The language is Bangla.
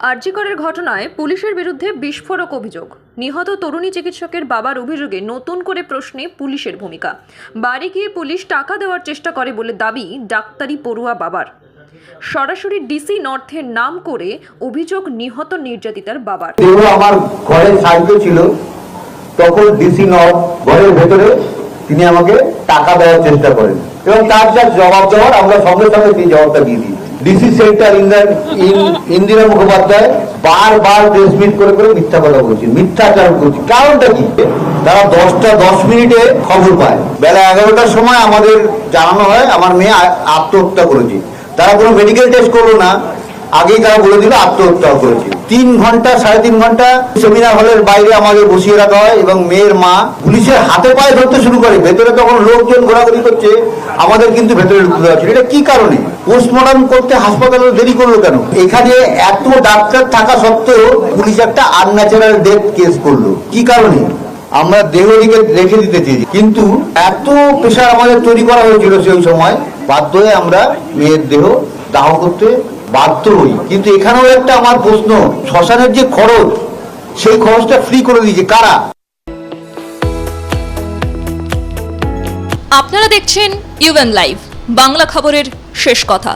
আরজিকরের ঘটনায় পুলিশের বিরুদ্ধে বিস্ফোরক অভিযোগ। নিহত তরুণী চিকিৎসকের বাবার অভিযোগে নতুন করে প্রশ্নে পুলিশের ভূমিকা। বাড়ি গিয়ে পুলিশ টাকা দেওয়ার চেষ্টা করে বলে দাবি ডাক্তারি পড়ুয়া বাবার। সরাসরি ডিসি নর্থের নাম করে অভিযোগ নিহত নির্যাতিতার বাবার। আমার ঘরের সাহায্য ছিল। তখন ডিসি নর্থ ঘরের ভেতরে তিনি আমাকে টাকা দেওয়ার চেষ্টা করেন। এবং তার যা জবাব দেওয়ার আমরা সঙ্গে সঙ্গে সেই জবাবটা দিয়ে দিই। ডিসি সেন্টার ইন্দিরা ইন- ইন্দিরা মুখোপাধ্যায় বারবার প্রেস মিট করে করে মিথ্যা কথা মিথ্যা মিথ্যাচার করছে। কারণটা কি? তারা দশটা দশ মিনিটে খবর পায়। বেলা এগারোটার সময় আমাদের জানানো হয়, আমার মেয়ে আত্মহত্যা করেছে। তারা কোনো মেডিকেল টেস্ট করল না, আগেই তারা বলে দিল আত্মহত্যা করেছে। তিন ঘণ্টা, সাড়ে তিন ঘণ্টা সেমিনার হলের বাইরে আমাদের বসিয়ে রাখা হয় এবং মেয়ের মা পুলিশের হাতে পায়ে ধরতে শুরু করে। ভেতরে তখন লোকজন ঘোরাঘুরি করছে, আমাদের কিন্তু ভেতরে ঢুকতে দেওয়া। এটা কি কারণে? পোস্টমর্টম করতে হাসপাতালে দেরি করল কেন? এখানে এত ডাক্তার থাকা সত্ত্বেও পুলিশ একটা আনন্যাচারাল ডেথ কেস করল। কি কারণে? আমরা দেহটিকে রেখে দিতে চেয়েছি। কিন্তু এত প্রেশার আমাদের তৈরি করা হয়েছিল সেই সময়, বাধ্য হয়ে আমরা মেয়ের দেহ দাহ করতে বাধ্য হই। কিন্তু এখানেও একটা আমার প্রশ্ন, শ্মশানের যে খরচ, সেই খরচটা ফ্রি করে দিয়েছে, কারা? আপনারা দেখছেন ইউএন লাইভ বাংলা খবরের শেষ কথা।